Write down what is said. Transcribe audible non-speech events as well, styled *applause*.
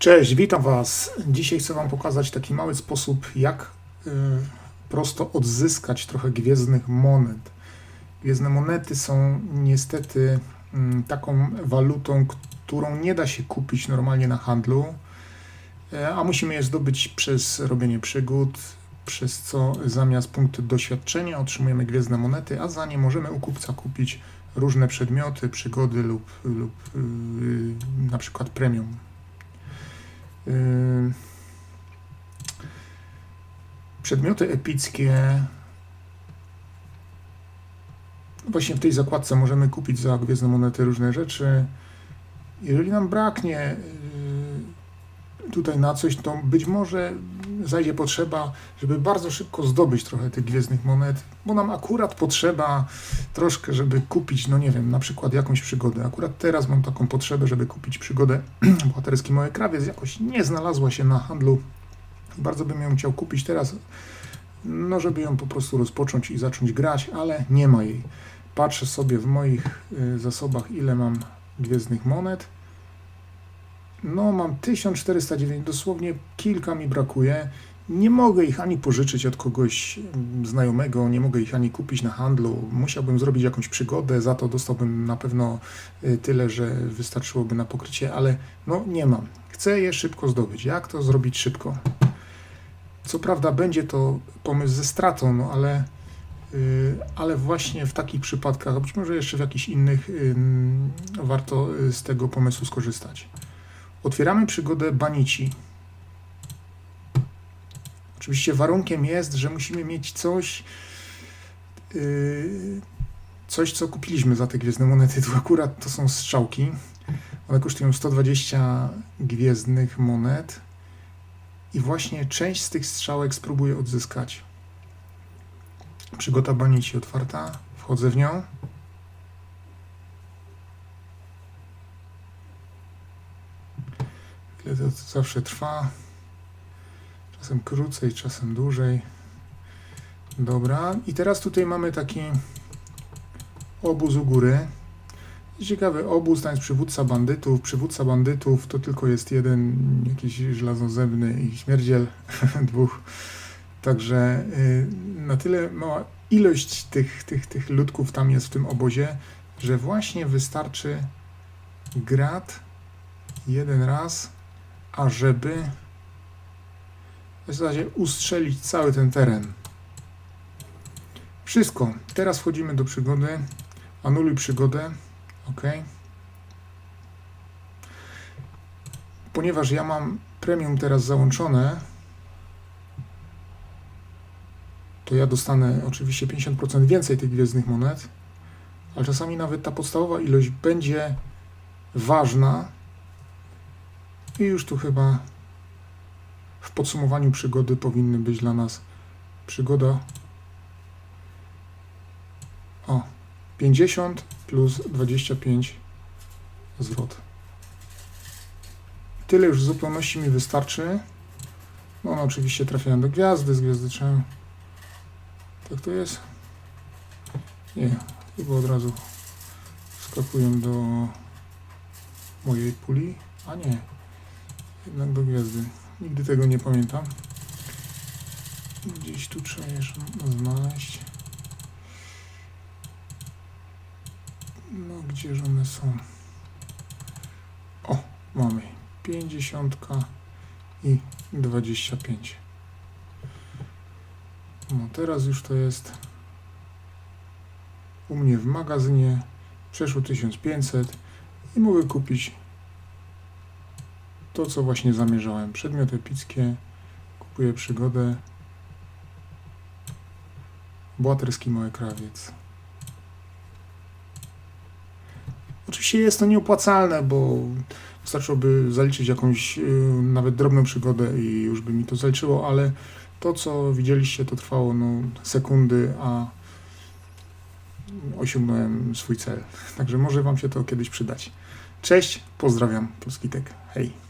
Cześć, witam Was. Dzisiaj chcę Wam pokazać taki mały sposób, jak y, prosto odzyskać trochę gwiezdnych monet. Gwiezdne monety są niestety mm, taką walutą, którą nie da się kupić normalnie na handlu, e, a musimy je zdobyć przez robienie przygód, przez co zamiast punkty doświadczenia otrzymujemy gwiezdne monety, a za nie możemy u kupca kupić różne przedmioty, przygody lub, lub yy, na przykład premium. Przedmioty epickie. Właśnie w tej zakładce możemy kupić za gwiezdne monety różne rzeczy. Jeżeli nam braknie yy, tutaj na coś, to być może zajdzie potrzeba, żeby bardzo szybko zdobyć trochę tych gwiezdnych monet, bo nam akurat potrzeba troszkę, żeby kupić, no nie wiem, na przykład jakąś przygodę. Akurat teraz mam taką potrzebę, żeby kupić przygodę *clears throat* bohaterski Moje Krawiec. Jakoś nie znalazła się na handlu. Bardzo bym ją chciał kupić teraz, no żeby ją po prostu rozpocząć i zacząć grać, ale nie ma jej. Patrzę sobie w moich y, zasobach, ile mam gwiezdnych monet. No, mam 1409, dosłownie kilka mi brakuje. Nie mogę ich ani pożyczyć od kogoś mm, znajomego, nie mogę ich ani kupić na handlu. Musiałbym zrobić jakąś przygodę, za to dostałbym na pewno y, tyle, że wystarczyłoby na pokrycie, ale no nie mam. Chcę je szybko zdobyć. Jak to zrobić szybko? Co prawda będzie to pomysł ze stratą, no ale, y, ale właśnie w takich przypadkach, a być może jeszcze w jakichś innych, warto y, z tego pomysłu skorzystać. Otwieramy przygodę Banici. Oczywiście warunkiem jest, że musimy mieć coś, yy, coś co kupiliśmy za te gwiezdne monety. Tu akurat to są strzałki. One kosztują 120 gwiezdnych monet. I właśnie część z tych strzałek spróbuję odzyskać. Przygoda Banici otwarta. Wchodzę w nią. Ile to zawsze trwa? Czasem krócej, czasem dłużej. Dobra, i teraz tutaj mamy taki obóz u góry. Ciekawy obóz, tam jest przywódca bandytów. Przywódca bandytów to tylko jest jeden jakiś żelazozębny i śmierdziel, *laughs* dwóch. Także y, na tyle mała ilość tych, tych, tych ludków tam jest w tym obozie, że właśnie wystarczy grat jeden raz, ażeby w zasadzie ustrzelić cały ten teren. Wszystko. Teraz wchodzimy do przygody. Anuluj przygodę. OK. Ponieważ ja mam premium teraz załączone, to ja dostanę oczywiście 50% więcej tych gwiezdnych monet, ale czasami nawet ta podstawowa ilość będzie ważna i już tu chyba w podsumowaniu przygody powinny być dla nas przygoda o 50 plus 25 zwrot. Tyle już w zupełności mi wystarczy. No one oczywiście trafiają do gwiazdy, z gwiazdy trzeba... Tak to jest? Nie, chyba od razu wskakują do mojej puli. A nie, jednak do gwiazdy. Nigdy tego nie pamiętam. Gdzieś tu trzeba jeszcze znaleźć. No, gdzież one są? O, mamy 50 i 25. No, teraz już to jest u mnie w magazynie. Przeszło 1500 i mogę kupić to, co właśnie zamierzałem. Przedmiot epickie, kupuję przygodę. Bohaterski mały krawiec. Oczywiście jest to nieopłacalne, bo wystarczyłoby zaliczyć jakąś y, nawet drobną przygodę i już by mi to zaliczyło, ale to, co widzieliście, to trwało no, sekundy, a osiągnąłem swój cel. Także może Wam się to kiedyś przydać. Cześć, pozdrawiam, Polski Tek. Hej.